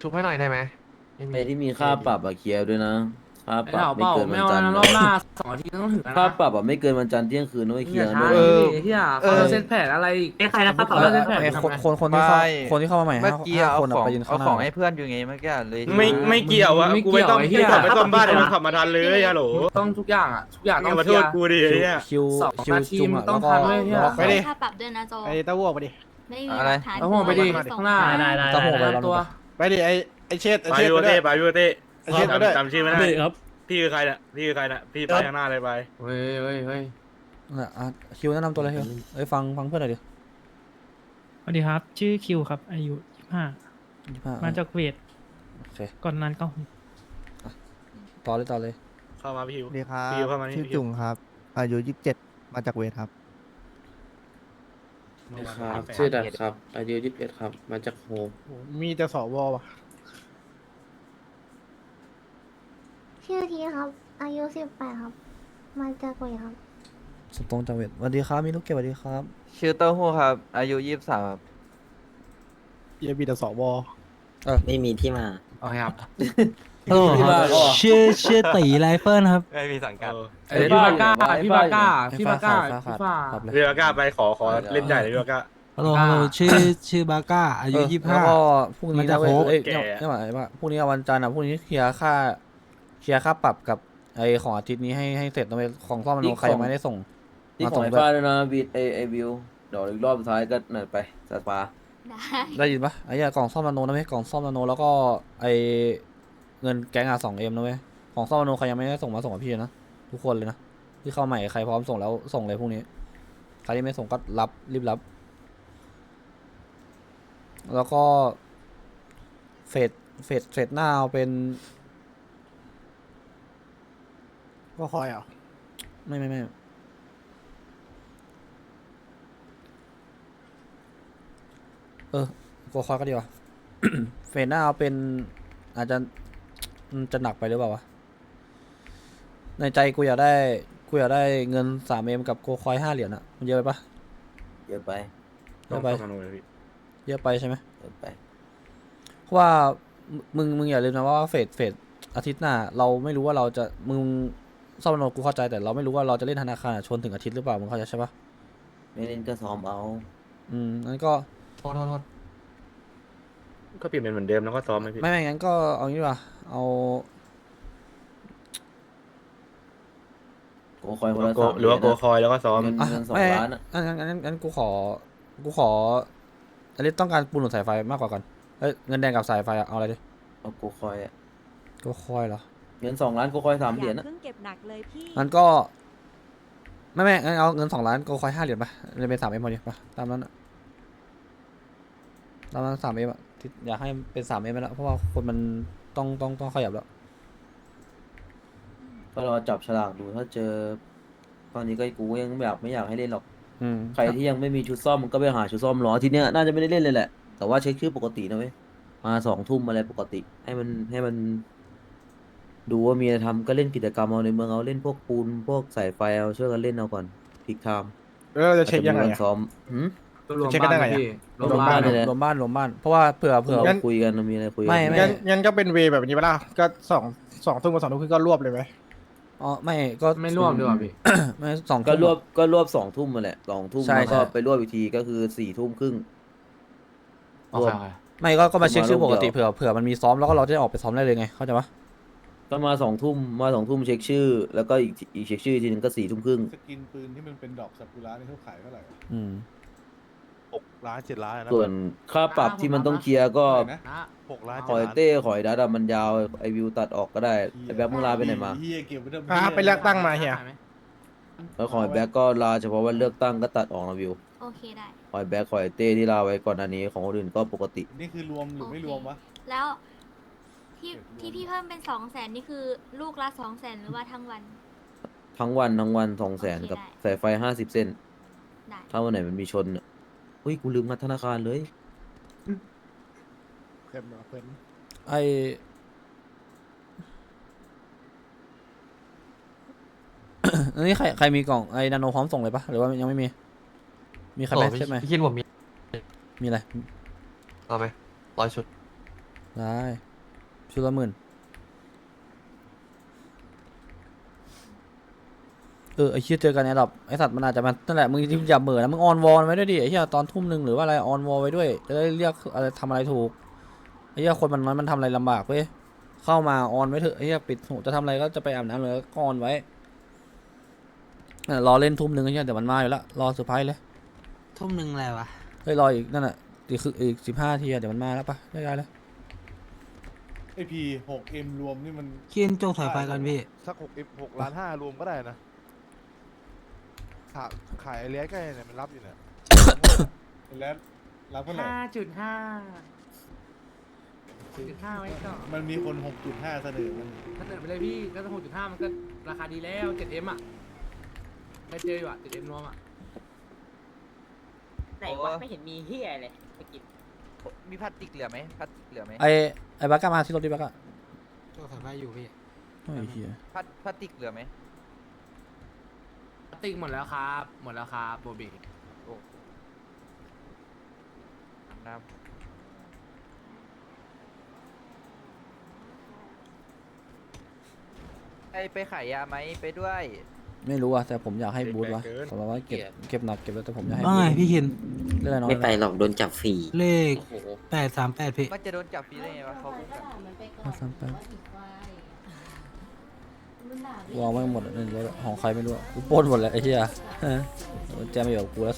ชุบให้หน่อยได้ไหมไม่มีไอ้ที่มีค่าปรับอะเคลียร์ด้วยนะค่าไอ้ปรับเปล่าไม่เปล่าเกินไม่วันเอาจันทร์นะรอบหน้าสองอาทิตย์ต้องถึงแล้วนะค่าปรับอะไม่เกินวันจันทร์เที่ยงคืนนะไอ้เคลีอยย่าร์ช้าด้วยดิเฮียเขาจะเซตแผนอะไรอีก ไอ้ใครนะครับเขาจะเซตแผนไอ้ทำคนไงคนคนที่เข้าไม่ คนที่เข้ามาใหม่เมื่อห้ากี้ห้าเอาคนอะของไปยืนเอาข้างหของน้าให้เพื่อนอยู่ไงเมื่อกี้เลยไม่ไม่เกี่ยวอะไม่กูไม่ต้องเกี่ยวไอ้เหี้ย กูขับไปซ่อมบ้านเดี๋ยวมึงขับมาทันเลยฮัลโหลต้องทุกอย่างอะ ทุกอย่างต้ต้อองงมาเคโทลียษร์กูดิไอ้เนี่ยคิวสองคิวนาทีจุงมัอะนต้แล้องวก็ทันเว้ยเนี่ย แล้วก็ไปดิค่าปรับด้วยนะโจไอ้เต้าหู้ออกไปดิ ไม่มีอะไรหลักฐานเอาหัวไปดิส่งข้างหน้า ได้ได้ตะโหไปได้แล้ว ตัว ไปดิไอ้ไอ้เชษไอ้ไปเชษยูไปด้เต้วยไปยูเต้ไอ้เชษไปด้วยจำชื่อไม่ได้ครับพี่คือใครเนี่ยพี่คือใครเนี่ยพี่ไปข้างหน้าเลยไปเฮ้ยเฮ้ยเฮ้ยอะอะคิวแนะนำตัวเลยคิวเอ้ยฟังฟังเพื่อนหน่อยดิสวัสดีครับ ชื่อคิวครับ อายุยี่ห้ายี่ห้ามาจากเวทโอเคก่อนนั้นก็ต่อเลยต่อเลยเข้ามาพี่ฮิวสวัสดีครับพี่เข้ามานี่ชื่อพี่จุงครับ อายุยี่สิบเจ็ดมาจากเวทครับ ครับชื่อดัดครับ อายุยี่สิบเอ็ดครับ มาจากโฮมมีแต่สวว่ะชื่อทีครับ อายุสิบแปดครับ มาจากกุยครับ สตรงจังเวทสวัสดีครับมีลูกเก็บสวัสดีครับ ชื่อเต้าหู้ครับ อายุยี่สิบสามครับเหี้ยมีแต่สวไม่มีที่มา โอเคครับ ฮัลโหลครับชื่อชื่อตีไรเฟิลครับ ไม่มีสังกัด เออพี่บาก้าพี่บาก้าให้พี่ฟ้าบาก้าขาดฟ้าขาดพี่ฟ้าครับเลยพี่บาก้าไปขอขอเล่นใหญ่เลยพี่บาก้า ฮัลโหลฮัลโหลชื่อชื่อบาก้า อายุยี่ห้า แล้วก็พรุ่งนี้นะเว้ยเอ้ยแก่ ไม่ไหวว่าพรุ่งนี้วันจันทร์อะพรุ่งนี้เคลียร์ค่า เคลียร์ค่าปรับกับไอของอาทิตย์นี้ให้ให้เสร็จนะเว้ยของซ่อมมันใครยังไม่ได้ส่งที่มาขส่องงไอ้ด้วยฟ้าด้วยนะบีไอไอวิวเดี๋ยวอีกรอบสุดท้ายก็นั่นไปสปาได้ ได้ยินปะไอ้เหี้ยกล่องซ่อมนาโนนะเว้ยกล่องซ่อมนาโนแล้วก็ไอ เงินแก๊งอะสองเอ็มนะเว้ย ของซ่อมนาโนใครยังไม่ได้ส่งมาส่งกับพี่นะทุกคนเลยนะที่เข้าใหม่ใครพร้อมส่งแล้วส่งเลยพรุ่งนี้ใครที่ไม่ส่งก็รับรีบรับ แล้วก็เฟสเฟสเฟสหน้าเอาเป็นก็คอยเหรอะไม่ไม่ไม่เออโกคอยก็ดีกว่าเฟสหน้าเอาเป็นอาจจะ มันจะหนักไปหรือเปล่าวะ ในใจกูอยากได้ กูอยากได้เงินสามเอ็มกับโกคอยห้าเหรียญอะมันเยอะไปปะเยอะไปเยอะไปเข้ามาหน่อยพี่เยอะไปใช่ไหมเยอะไป เพราะว่ามึงมึงอย่าลืมนะว่าเฟสเฟสอาทิตย์หน้า เราไม่รู้ว่าเราจะมึงซ่อมโนกูเข้าใจแต่เราไม่รู้ว่าเราจะเล่นธนาคารอะชนถึงอาทิตย์หรือเปล่ามึงเข้าใจใช่ปะไม่เล่นก็ซ้อมเอา อืมงั้นก็ โทษโทษโทษ ก็เปลี่ยนเป็นเหมือนเดิมแล้วก็ซ้อมไหมพี่ ไม่ไม่งั้นก็เอางี้ดีกว่าเอาโกคอยคนละโกสามหรือว่าโกคอยแล้วก็ซ้อมเงินอะเงินสองไม่ล้านอะงั้นงั้นงั้นงั้นกูขอ กูขออันนี้ต้องการปูนหนุนสายไฟมากกว่ากันเอ้ยเงินแดงกับสายไฟอะเอาอะไรดิเอาโกคอยอะก็คอยเหรอเงินสองล้านโกคอยสามเหรียญนะเพิ่งเก็บหนักเลยพี่ งั้นก็ไม่ไม่งั้นเอาเงินสองล้านก็คอยห้าเหรียญไปเลยเป็นสามเอ็มพอดีปะตามนั้นอะตามนั้นสามเอ็มอะ ที่อยากให้เป็นสามเอ็มแล้วเพราะว่าคนมันต้องต้องต้องขยับแล้ว ก็รอจับฉลากดูถ้าเจอ ตอนนี้ก็กูยังไม่อยากไม่อยากให้เล่นหรอก อืมใครที่ยังไม่มีชุดซ่อมมันก็ไปหาชุดซ่อมรอทีเนี้ยน่าจะไม่ได้เล่นเลยแหละ แต่ว่าเช็คชื่อปกตินะเว้ยมาสองทุ่มอะไรปกติ ให้มันให้มัน ดูว่ามีอะไรทำก็เล่นกิจกรรมเอาในเมืองเอาเล่นพวกปูนพวกสายไฟเอาช่วยกันเล่นเอาก่อนพิกไทม์แล้วเราจะเช็คยังไงอาจจะมีวันอะซ้อมหืม รวมเช็คกันบ้านได้ไงอะ พี่รวมรวมบ้าบ้านนเลย รวมบ้านรวมบ้าน เพราะว่าเผื่อเผื่อ เราคุยกันมีอะไรคุยกั ไม่ไม่ งั้นงั้นก็เป็นเวย์แบบนี้ปะล่ะก็สองสองทุ่มกับสองทุ่มครึ่งก็รวบเลยไหมอ๋อไม่ก็ไม่รวมดีกว่าพี่ ไม่สองก็ทุ่มรวบก็รวบสองทุ่มมาแหละสองทุ่มใช่แล้วก็ใช่ ไปรวบอีกทีก็คือสี่ทุ่มครึ่ง โอเคโอเค ไม่ก็ก็มาเช็คชื่อมาปรอบกติเดียวเผื่อเผื่อมันมีซ้อมแล้วก็เราจะได้ออกไปซ้อมได้เลยไงเข้าใจปะก็มาสองทุ่มมาสองทุ่มเช็คชื่อ แล้วก็อีกอีกเช็คชื่ออีกทีนึงก็สี่ทุ่มครึ่งสกินปืนที่มันเป็นดอกซากุระนี่เขาขายเท่าไหร่ อืม หกล้านเจ็ดล้านนะส่วนค่าปรับที่มันต้องเคลียร์ก็นะนะหกล้านขอยเต้ขอยดัดอะมันยาวไอวิวตัดออกก็ได้ไอแบ็คมึงลาไปไหนมาเฮียเก็บไว้ทำอะไปเลือกตั้งมาเฮียแล้วขอยแบ็คก็ลาเฉพาะวันเลือกตั้งก็ตัดออกนะวิวโอเคได้ ขอยแบ็คขอยเต้ที่ลาไว้ก่อนหน้านี้ของคนอื่นก็ปกติ นี่คือรวมหรือไม่รวมวะ แล้วที่ที่พี่เพิ่มเป็นสองแสนนี่คือลูกละสองแสนหรือว่าทั้งวัน ทั้งวันทั้งวันสองแสนโอเคกับได้ สายไฟห้าสิบเส้น ได้ ถ้าวันไหนมันมีชนอะ อุ้ยกูลืมงัดธนาคารเลย เพิ่มมาเพิ่มไออันนี้ใครใครมีกล่องไอนาโนพร้อมส่งเลยปะหรือว่ายังไม่มี มีใครไหมโอ้ใช่ไหมพี่คิดผมมีมีอะไรเอาไหมร้อยชุดได้ชุดละหมื่น เออไอ้เชี่ยเจอกันไอ้ดอกไอ้สัตว์มันอาจจะมันนั่นแหละมึงอย่าเหม่อนะมึงออนวอลไว้ด้วยดิไอ้เชี่ยตอนทุ่มหนึ่งหรือว่าอะไรออนวอลไว้ด้วยจะได้เรียกอะไรทำอะไรถูกไอ้เชี่ยคนมันน้อยมันทำอะไรลำบากเว้ยเข้ามาออนไว้เถอะไอ้เชี่ยปิดหูจะทำอะไรก็จะไปอาบน้ำเลยก็ออนไว้น่ะรอเล่นทุ่มหนึ่งไอ้เชี่ยเดี๋ยวมันมาอยู่แล้วรอเซอร์ไพรส์เลยทุ่มหนึ่งอะไรวะเฮ้ยรออีกนั่นน่ะอีกคืออีกสิบห้าทีอะเดี๋ยวมันมาแล้วปะได้ได้เลยไอพีหกเอ็มรวมนี่มันเคียนโจกถอยไฟกันพี่สักหกเอ็มหกล้านห้ารวมก็ได้นะ ขายขายไอเลี้ยใกล้เนี่ยมันรับอยู่เนี่ยไอเลี้ยรับเท่าไหร่ห้าจุดห้าจุดห้าไว้ก่อนมันมีคนหกจุดห้าเสนอมันถ้าเกิดไปเลยพี่ก็ต้องหกจุดห้ามันก็ราคาดีแล้วเจ็ดเอ็มอะไม่เจออยู่อะเจ็ดเอ็มรวมอะไหนวะไม่เห็นมีเฮียเลยไปกินมีพลาสติกเหลือไหมพลาสติกเหลือไหมไอไอบักกามาที่รถดิบักกาโจกถอยไฟอยู่พี่โอ้ยเฮียพลาสพลาสติกเหลือไหม ติ๊กหมดแล้วครับ หมดแล้วครับโบบีน้ำไปไปขายยาไหมไปด้วย ไม่รู้อะแต่ผมอยากให้บูธวะสำหรับว่าเก็บเก็บหนักเก็บแล้วแต่ผมอยากให้ว่าไงพี่เคนเรื่องอะไรน้อยไม่ไปหรอกโดนจับฟรีเลขแปดสามแปดพี่มันจะโดนจับฟรีได้ไงวะเขาพูดกันเอาซ้ำไป วางไว้หมดในรถของใครไม่รู้กูปล้นหมดแล้วไอ้เหี้ยแจมไปกับกูแล้ว